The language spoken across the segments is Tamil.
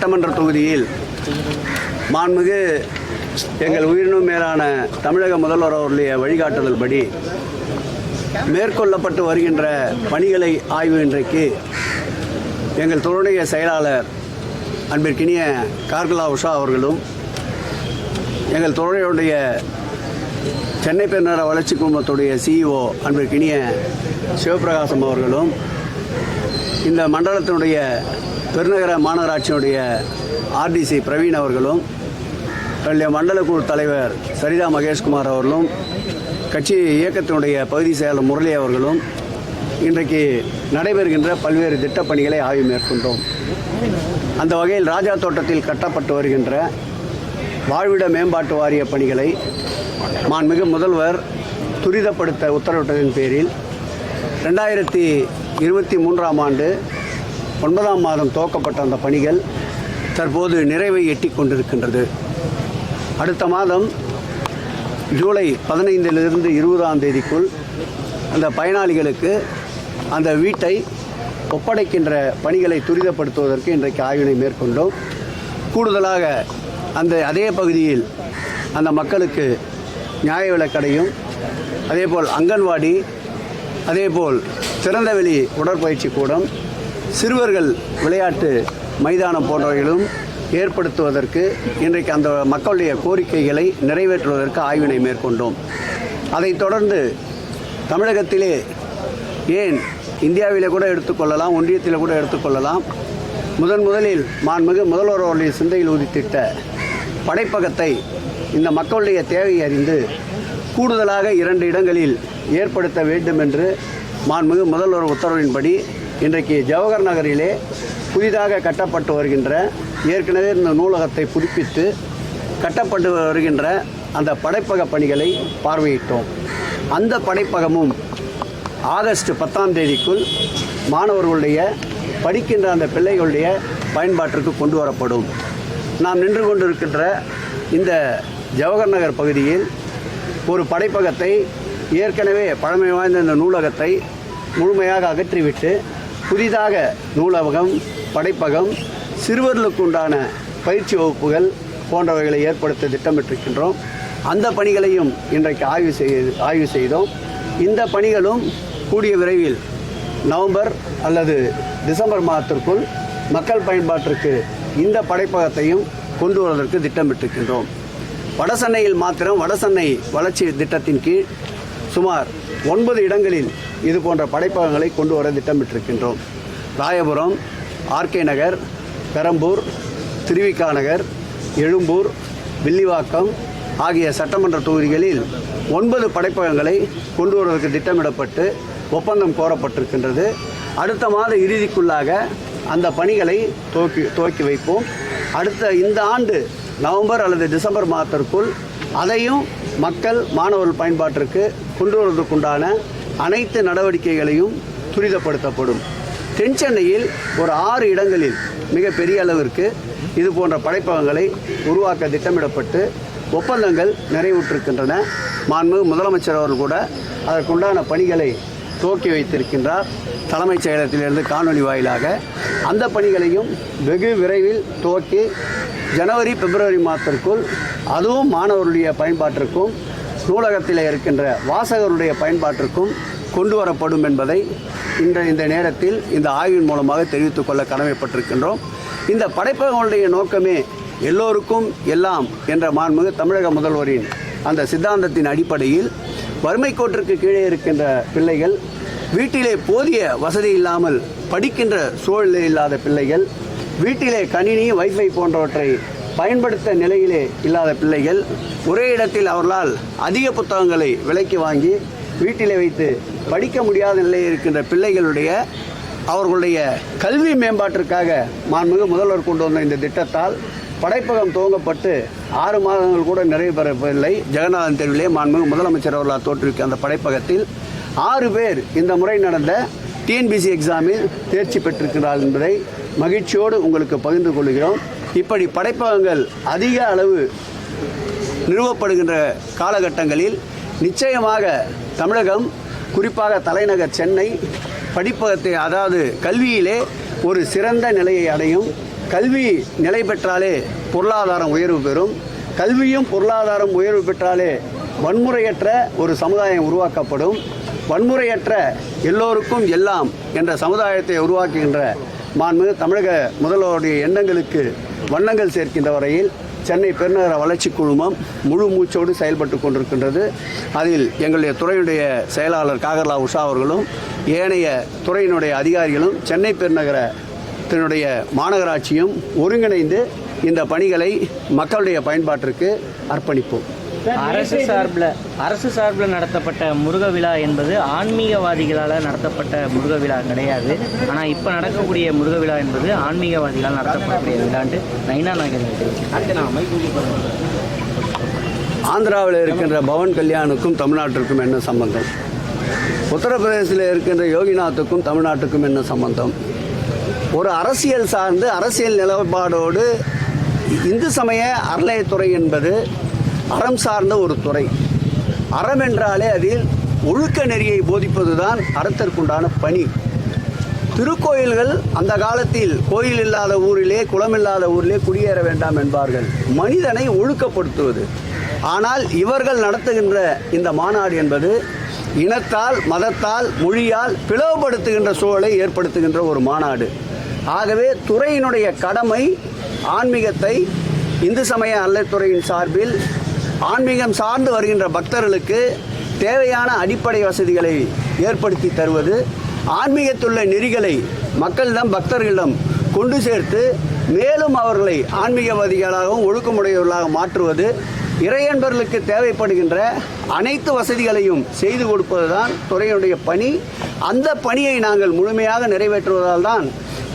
சட்டமன்ற தொகுதியில் மாண்புமிகு எங்கள் உயிரினும் மேலான தமிழக முதல்வர் அவருடைய வழிகாட்டுதல் படி மேற்கொள்ளப்பட்டு வருகின்ற பணிகளை ஆய்வு இன்றைக்கு எங்கள் துறையுடைய செயலாளர் அன்பிற்கினிய கார்கலா உஷா அவர்களும் எங்கள் துறையுடைய சென்னை பெருநகர வளர்ச்சி குழுமத்துடைய சிஇஓ அன்பிற்கினிய சிவபிரகாசம் அவர்களும் இந்த மண்டலத்தினுடைய பெருநகர மாநகராட்சியினுடைய ஆர்டிசி பிரவீன் அவர்களும் என்னுடைய மண்டல குழு தலைவர் சரிதா மகேஷ்குமார் அவர்களும் கட்சி இயக்கத்தினுடைய பகுதி செயலர் முரளி அவர்களும் இன்றைக்கு நடைபெறுகின்ற பல்வேறு திட்டப் பணிகளை ஆய்வு மேற்கொண்டோம். அந்த வகையில் ராஜா தோட்டத்தில் கட்டப்பட்டு வருகின்ற வாழ்விட மேம்பாட்டு வாரிய பணிகளை மாண்புமிகு முதல்வர் துரிதப்படுத்த உத்தரவிட்டதன் பேரில் ரெண்டாயிரத்தி இருபத்தி மூன்றாம் ஆண்டு ஒன்பதாம் மாதம் துவக்கப்பட்ட அந்த பணிகள் தற்போது நிறைவை எட்டி கொண்டிருக்கின்றது. அடுத்த மாதம் ஜூலை பதினைந்திலிருந்து இருபதாம் தேதிக்குள் அந்த பயனாளிகளுக்கு அந்த வீட்டை ஒப்படைக்கின்ற பணிகளை துரிதப்படுத்துவதற்கு இன்றைக்கு ஆய்வினை மேற்கொண்டோம். கூடுதலாக அந்த அதே பகுதியில் அந்த மக்களுக்கு நியாய விலக்கடையும் அதேபோல் அங்கன்வாடி அதேபோல் திறந்தவெளி உடற்பயிற்சி கூடம் சிறுவர்கள் விளையாட்டு மைதானம் போன்றவைகளும் ஏற்படுத்துவதற்கு இன்றைக்கு அந்த மக்களுடைய கோரிக்கைகளை நிறைவேற்றுவதற்கு ஆய்வினை மேற்கொண்டோம். அதைத் தொடர்ந்து தமிழகத்திலே ஏன் இந்தியாவிலே கூட எடுத்துக்கொள்ளலாம் ஒன்றியத்தில் கூட எடுத்துக்கொள்ளலாம் முதன் முதலில் மாண்புமிகு முதல்வர் அவருடைய சிந்தையில் உதித்திட்ட படைப்பகத்தை இந்த மக்களுடைய தேவையை அறிந்து கூடுதலாக இரண்டு இடங்களில் ஏற்படுத்த வேண்டும் என்று மாண்புமிகு முதல்வர் உத்தரவின்படி இன்றைக்கு ஜவஹர் நகரிலே புதிதாக கட்டப்பட்டு வருகின்ற ஏற்கனவே இந்த நூலகத்தை புதுப்பித்து கட்டப்பட்டு வருகின்ற அந்த படைப்பக பணிகளை பார்வையிட்டோம். அந்த படைப்பகமும் ஆகஸ்ட் பத்தாம் தேதிக்குள் மாணவர்களுடைய படிக்கின்ற அந்த பிள்ளைகளுடைய பயன்பாட்டிற்கு கொண்டு வரப்படும். நாம் நின்று கொண்டிருக்கின்ற இந்த ஜவஹர் நகர் பகுதியில் ஒரு படைப்பகத்தை ஏற்கனவே பழமை வாய்ந்த இந்த நூலகத்தை முழுமையாக அகற்றிவிட்டு புதிதாக நூலகம் படைப்பகம் சிறுவர்களுக்கு உண்டான பயிற்சி வகுப்புகள் போன்றவைகளை ஏற்படுத்த திட்டமிட்டிருக்கின்றோம். அந்த பணிகளையும் இன்றைக்கு ஆய்வு செய்து ஆய்வு செய்தோம். இந்த பணிகளும் கூடிய விரைவில் நவம்பர் அல்லது டிசம்பர் மாதத்திற்குள் மக்கள் பயன்பாட்டிற்கு இந்த படைப்பகத்தையும் கொண்டு வருவதற்கு திட்டமிட்டிருக்கின்றோம். வடசென்னையில் மாத்திரம் வடசென்னை வளர்ச்சி திட்டத்தின் கீழ் சுமார் ஒன்பது இடங்களில் இது போன்ற படைப்பகங்களை கொண்டு வர திட்டமிட்டிருக்கின்றோம். ராயபுரம் ஆர்கே நகர் பெரம்பூர் திருவிக்கா நகர் எழும்பூர் வில்லிவாக்கம் ஆகிய சட்டமன்ற தொகுதிகளில் ஒன்பது படைப்பகங்களை கொண்டு வருவதற்கு திட்டமிடப்பட்டு ஒப்பந்தம் கோரப்பட்டிருக்கின்றது. அடுத்த மாத இறுதிக்குள்ளாக அந்த பணிகளை துவக்கி துவக்கி வைப்போம். அடுத்த இந்த ஆண்டு நவம்பர் அல்லது டிசம்பர் மாதத்திற்குள் அதையும் மக்கள் மாணவர்கள் பயன்பாட்டிற்கு கொண்டு வருவதற்குண்டான அனைத்து நடவடிக்கைகளையும் துரிதப்படுத்தப்படும். தென் சென்னையில் ஒரு ஆறு இடங்களில் மிக பெரிய அளவிற்கு இது போன்ற படைப்பகங்களை உருவாக்க திட்டமிடப்பட்டு ஒப்பந்தங்கள் நிறைவுற்றிருக்கின்றன. மாண்பு முதலமைச்சர் அவர்கள் கூட அதற்குண்டான பணிகளை துவக்கி வைத்திருக்கின்றார். தலைமைச் செயலகத்திலிருந்து காணொலி வாயிலாக அந்த பணிகளையும் வெகு விரைவில் துவக்கி ஜனவரி பிப்ரவரி மாதத்திற்குள் அதுவும் மாணவருடைய பயன்பாட்டிற்கும் நூலகத்தில் இருக்கின்ற வாசகருடைய பயன்பாட்டிற்கும் கொண்டு வரப்படும் என்பதை இன்ற இந்த நேரத்தில் இந்த ஆய்வின் மூலமாக தெரிவித்துக் கொள்ள கடமைப்பட்டிருக்கின்றோம். இந்த படைப்பகங்களுடைய நோக்கமே எல்லோருக்கும் எல்லாம் என்ற மாண்புமிகு தமிழக முதல்வரின் அந்த சித்தாந்தத்தின் அடிப்படையில் வறுமை கோட்டிற்கு கீழே இருக்கின்ற பிள்ளைகள் வீட்டிலே போதிய வசதி இல்லாமல் படிக்கின்ற சூழ்நிலை இல்லாத பிள்ளைகள் வீட்டிலே கணினி வைஃபை போன்றவற்றை பயன்படுத்த நிலையிலே இல்லாத பிள்ளைகள் ஒரே இடத்தில் அவர்களால் அதிக புத்தகங்களை விலைக்கு வாங்கி வீட்டிலே வைத்து படிக்க முடியாத நிலையில் இருக்கின்ற பிள்ளைகளுடைய அவர்களுடைய கல்வி மேம்பாட்டிற்காக மாண்புமிகு முதல்வர் கொண்டு வந்த இந்த திட்டத்தால் படைப்பகம் துவங்கப்பட்டு ஆறு மாதங்கள் கூட நிறைவு பெறவில்லை. ஜெகநாதன் தெருவிலே மாண்புமிகு முதலமைச்சர் அவர்களால் தோற்றுவிக்க அந்த படைப்பகத்தில் ஆறு பேர் இந்த முறை நடந்த டிஎன்பிசி எக்ஸாமில் தேர்ச்சி பெற்றிருக்கிறார்கள் என்பதை மகிழ்ச்சியோடு உங்களுக்கு பகிர்ந்து கொள்கிறோம். இப்படி படைப்பகங்கள் அதிக அளவு நிறுவப்படுகின்ற காலகட்டங்களில் நிச்சயமாக தமிழகம் குறிப்பாக தலைநகர் சென்னை படிப்பகத்தை அதாவது கல்வியிலே ஒரு சிறந்த நிலையை அடையும். கல்வி நிலை பெற்றாலே பொருளாதாரம் உயர்வு பெறும். கல்வியும் பொருளாதாரம் உயர்வு பெற்றாலே வன்முறையற்ற ஒரு சமுதாயம் உருவாக்கப்படும். வன்முறையற்ற எல்லோருக்கும் எல்லாம் என்ற சமுதாயத்தை உருவாக்குகின்ற மாண்புமிகு தமிழக முதல்வருடைய எண்ணங்களுக்கு வண்ணங்கள் சேர்க்கின்ற வரையில் சென்னை பெருநகர வளர்ச்சி குழுமம் முழு மூச்சோடு செயல்பட்டு கொண்டிருக்கின்றது. அதில் எங்களுடைய துறையுடைய செயலாளர் காகர்லா உஷா அவர்களும் ஏனைய துறையினுடைய அதிகாரிகளும் சென்னை பெருநகரத்தினுடைய மாநகராட்சியும் ஒருங்கிணைந்து இந்த பணிகளை மக்களுடைய பயன்பாட்டிற்கு அர்ப்பணிப்போம். அரசு சார்பில் அரசு சார்பில் நடத்தப்பட்ட முருக விழா என்பது ஆன்மீகவாதிகளால் நடத்தப்பட்ட முருக விழா கிடையாது. ஆனால் இப்போ நடக்கக்கூடிய முருக விழா என்பது ஆன்மீகவாதிகளால் நடத்தப்படக்கூடிய விழான்ட்டு நைனா நாகேந்திரன் ஆந்திராவில் இருக்கின்ற பவன் கல்யாணுக்கும் தமிழ்நாட்டிற்கும் என்ன சம்பந்தம்? உத்தரப்பிரதேசத்தில் இருக்கின்ற யோகிநாத்துக்கும் தமிழ்நாட்டுக்கும் என்ன சம்பந்தம்? ஒரு அரசியல் சார்ந்து அரசியல் நிலப்பாடோடு இந்து சமய அறநிலையத்துறை என்பது அறம் சார்ந்த ஒரு துறை. அறம் என்றாலே அதில் ஒழுக்க நெறியை போதிப்பதுதான் அறத்திற்குண்டான பணி. திருக்கோயில்கள் அந்த காலத்தில் கோயில் இல்லாத ஊரிலே குளம் இல்லாத ஊரிலே குடியேற வேண்டாம் என்பார்கள். மனிதனை ஒழுக்கப்படுத்துவது. ஆனால் இவர்கள் நடத்துகின்ற இந்த மாநாடு என்பது இனத்தால் மதத்தால் மொழியால் பிளவுபடுத்துகின்ற சூழலை ஏற்படுத்துகின்ற ஒரு மாநாடு. ஆகவே துறையினுடைய கடமை ஆன்மீகத்தை இந்து சமய அல்லத்துறையின் சார்பில் ஆன்மீகம் சார்ந்து வருகின்ற பக்தர்களுக்கு தேவையான அடிப்படை வசதிகளை ஏற்படுத்தி தருவது ஆன்மீகத்துள்ள நெறிகளை மக்களிடம் பக்தர்களிடம் கொண்டு சேர்த்து மேலும் அவர்களை ஆன்மீகவாதிகளாகவும் ஒழுக்கமுடையவர்களாக மாற்றுவது இறையன்பர்களுக்கு தேவைப்படுகின்ற அனைத்து வசதிகளையும் செய்து கொடுப்பதுதான் துறையினுடைய பணி. அந்த பணியை நாங்கள் முழுமையாக நிறைவேற்றுவதால் தான்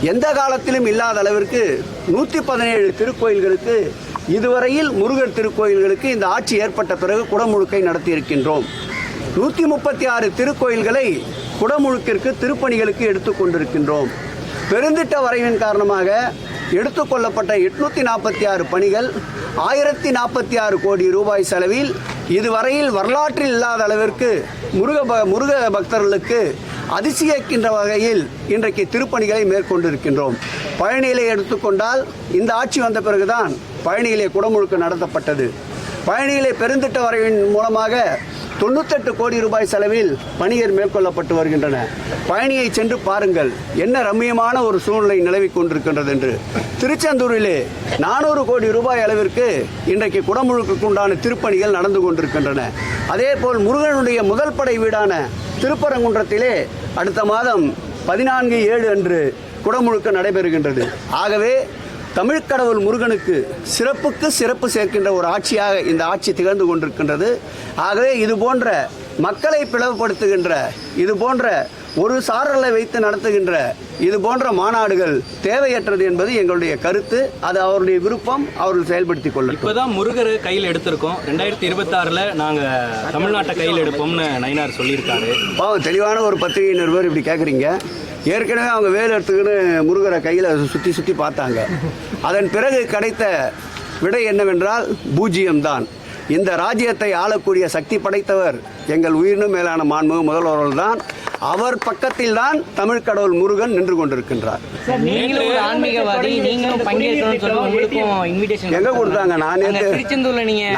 எந்த காலத்திலும் இல்லாத அளவிற்கு நூற்றி பதினேழு திருக்கோயில்களுக்கு இதுவரையில் முருகர் திருக்கோயில்களுக்கு இந்த ஆட்சி ஏற்பட்ட பிறகு குடமுழுக்கை நடத்தியிருக்கின்றோம். நூற்றி முப்பத்தி ஆறு திருக்கோயில்களை குடமுழுக்கிற்கு திருப்பணிகளுக்கு எடுத்துக்கொண்டிருக்கின்றோம் பெருந்திட்ட வரைவின் காரணமாக எடுத்துக்கொள்ளப்பட்ட எட்நூற்றி நாற்பத்தி ஆறு பணிகள் ஆயிரத்தி நாற்பத்தி ஆறு கோடி ரூபாய் செலவில் இதுவரையில் வரலாற்றில் இல்லாத அளவிற்கு முருக ப முருக பக்தர்களுக்கு அதிசயிக்கின்ற வகையில் இன்றைக்கு திருப்பணிகளை மேற்கொண்டிருக்கின்றோம். பழனியிலே எடுத்துக்கொண்டால் இந்த ஆட்சி வந்த பிறகுதான் பழனியிலே குடமுழுக்கு நடத்தப்பட்டது. பழனியிலே பெருந்திட்ட வரைவின் மூலமாக தொண்ணூத்தெட்டு கோடி ரூபாய் செலவில் பணிகள் மேற்கொள்ளப்பட்டு வருகின்றன. பழனியை சென்று பாருங்கள் என்ன ரம்மியமான ஒரு சூழ்நிலை நிலவிக் கொண்டிருக்கின்றது என்று. திருச்செந்தூரிலே நானூறு கோடி ரூபாய் அளவிற்கு இன்றைக்கு குடமுழுக்குக்கு உண்டான திருப்பணிகள் நடந்து கொண்டிருக்கின்றன. அதேபோல் முருகனுடைய முதல் படை வீடான திருப்பரங்குன்றத்திலே அடுத்த மாதம் பதினான்கு ஏழு அன்று குடமுழுக்க நடைபெறுகின்றது. ஆகவே தமிழ்க் கடவுள் முருகனுக்கு சிறப்புக்கு சிறப்பு சேர்க்கின்ற ஒரு ஆட்சியாக இந்த ஆட்சி திகழ்ந்து கொண்டிருக்கின்றது. ஆகவே இது போன்ற மக்களை பிளவுபடுத்துகின்ற இது போன்ற ஒரு சாரலை வைத்து நடத்துகின்ற இது போன்ற மாநாடுகள் தேவையற்றது என்பது எங்களுடைய கருத்து. அது அவருடைய விருப்பம். அவர்கள் செயல்படுத்திக் கொள்ளட்டும். இப்போதான் முருகர் கையில் எடுத்திருக்கோம். ரெண்டாயிரத்தி இருபத்தாறில் நாங்கள் தமிழ்நாட்டை கையில் எடுப்போம்னு நயினார் சொல்லியிருக்காரு. பாவம் தெளிவான ஒரு பத்திரிகை நிருபர் இப்படி கேட்குறீங்க ஏற்கனவே அவங்க வேல் எடுத்துக்கின்னு முருகரை கையில் சுற்றி சுற்றி பார்த்தாங்க. அதன் பிறகு கிடைத்த விடை என்னவென்றால் பூஜ்ஜியம்தான். இந்த ராஜ்யத்தை ஆளக்கூடிய சக்தி படைத்தவர் எங்கள் உயிரினும் மேலான மாண்பு முதல்வர்கள் தான் அவர் பக்கத்தில் தான் தமிழ் கடவுள் முருகன் நின்று கொண்டிருக்கின்றார். எங்க கொடுத்தாங்க. நான்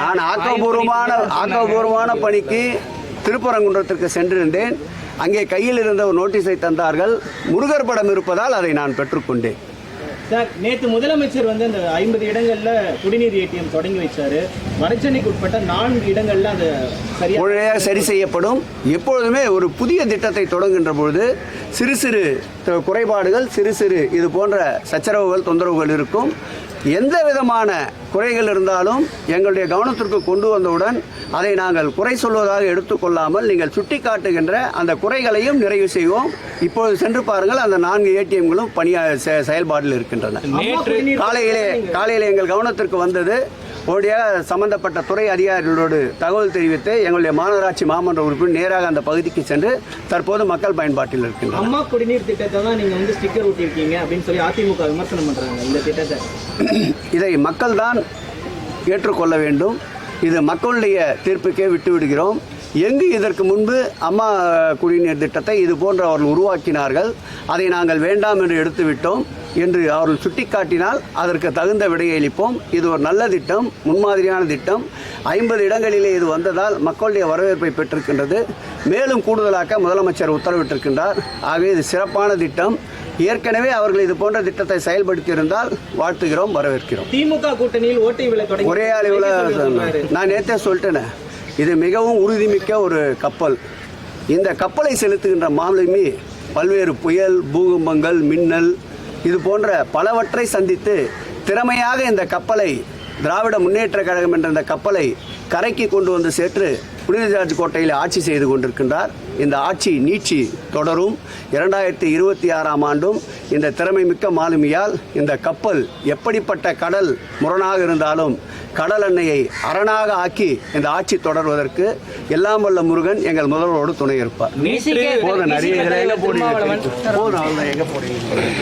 நான் ஆக்கப்பூர்வமான ஆக்கப்பூர்வமான பணிக்கு திருப்பரங்குன்றத்திற்கு சென்றிருந்தேன். அங்கே கையில் இருந்த ஒரு நோட்டீஸை தந்தார்கள். முருகர் படம் இருப்பதால் அதை நான் பெற்றுக்கொண்டேன். சார் நேற்று முதலமைச்சர் வந்து அந்த ஐம்பது இடங்களில் குடிநீர் ஏடிஎம் தொடங்கி வச்சாரு. வடசென்னைக்கு உட்பட்ட நான்கு இடங்களில் அது சரியாக சரி செய்யப்படும். எப்பொழுதுமே ஒரு புதிய திட்டத்தை தொடங்குகின்ற பொழுது சிறு சிறு குறைபாடுகள் சிறு சிறு இது போன்ற சச்சரவுகள் தொந்தரவுகள் இருக்கும். எந்த விதமான குறைகள் இருந்தாலும் எங்களுடைய கவனத்திற்கு கொண்டு வந்தவுடன் அதை நாங்கள் குறை சொல்வதாக எடுத்துக்கொள்ளாமல் நீங்கள் சுட்டி காட்டுகின்ற அந்த குறைகளையும் நிறைவு செய்வோம். இப்பொழுது சென்று பாருங்கள் அந்த நான்கு ஏடிஎம்களும் பணியாக செ- செயல்பாட்டில் இருக்கின்றன. காலையிலே காலையிலே எங்கள் கவனத்திற்கு வந்தது உடனடியாக சம்பந்தப்பட்ட துறை அதிகாரிகளோடு தகவல் தெரிவித்து எங்களுடைய மாநகராட்சி மாமன்ற உறுப்பினர் நேராக அந்த பகுதிக்கு சென்று தற்போது மக்கள் பயன்பாட்டில் இருக்கின்றனர். அம்மா குடிநீர் திட்டத்தை தான் நீங்க வந்து ஸ்டிக்கர் ஒட்டியிருக்கீங்க அப்படின்னு சொல்லி அதிமுக விமர்சனம் பண்றாங்க இந்த திட்டத்தை. இதை மக்கள்தான் ஏற்றுக்கொள்ள வேண்டும். இது மக்களுடைய தீர்ப்புக்கே விட்டு விடுகிறோம் எங்கு இதற்கு முன்பு அம்மா குடிநீர் திட்டத்தை இது போன்று அவர்கள் உருவாக்கினார்கள் அதை நாங்கள் வேண்டாம் என்று எடுத்துவிட்டோம் என்று அவர்கள் சுட்டிக்காட்டினால் அதற்கு தகுந்த விடையை அளிப்போம். இது ஒரு நல்ல திட்டம் முன்மாதிரியான திட்டம். ஐம்பது இடங்களிலே இது வந்ததால் மக்களுடைய வரவேற்பை பெற்றிருக்கின்றது. மேலும் கூடுதலாக்க முதலமைச்சர் உத்தரவிட்டிருக்கின்றார். ஆகவே இது சிறப்பான திட்டம். ஏற்கனவே அவர்கள் இது போன்ற திட்டத்தை செயல்படுத்தியிருந்தால் வாழ்த்துகிறோம் வரவேற்கிறோம். திமுக கூட்டணியில் ஓட்டை ஒரே அளவில். நான் நேற்றே சொல்லிட்டேனே. இது மிகவும் உறுதிமிக்க ஒரு கப்பல். இந்த கப்பலை செலுத்துகின்ற மாலுமி பல்வேறு புயல் பூகம்பங்கள் மின்னல் இது போன்ற பலவற்றை சந்தித்து திறமையாக இந்த கப்பலை திராவிட முன்னேற்ற கழகம் என்ற இந்த கப்பலை கரைக்கு கொண்டு வந்து சேற்று புனித ஜார்ஜ் கோட்டையில் ஆட்சி செய்து கொண்டிருக்கின்றார். இந்த ஆட்சி நீட்சி தொடரும். இரண்டாயிரத்தி இருபத்தி ஆறாம் ஆண்டும் இந்த திறமைமிக்க மாலுமியால் இந்த கப்பல் எப்படிப்பட்ட கடல் முரணாக இருந்தாலும் கடல் எண்ணெயை அரணாக ஆக்கி இந்த ஆட்சி தொடர்வதற்கு எல்லாம் வல்ல முருகன் எங்கள் முதல்வரோடு துணை இருப்பார் போதும் நிறைய இதில் எங்க போடுறீங்க?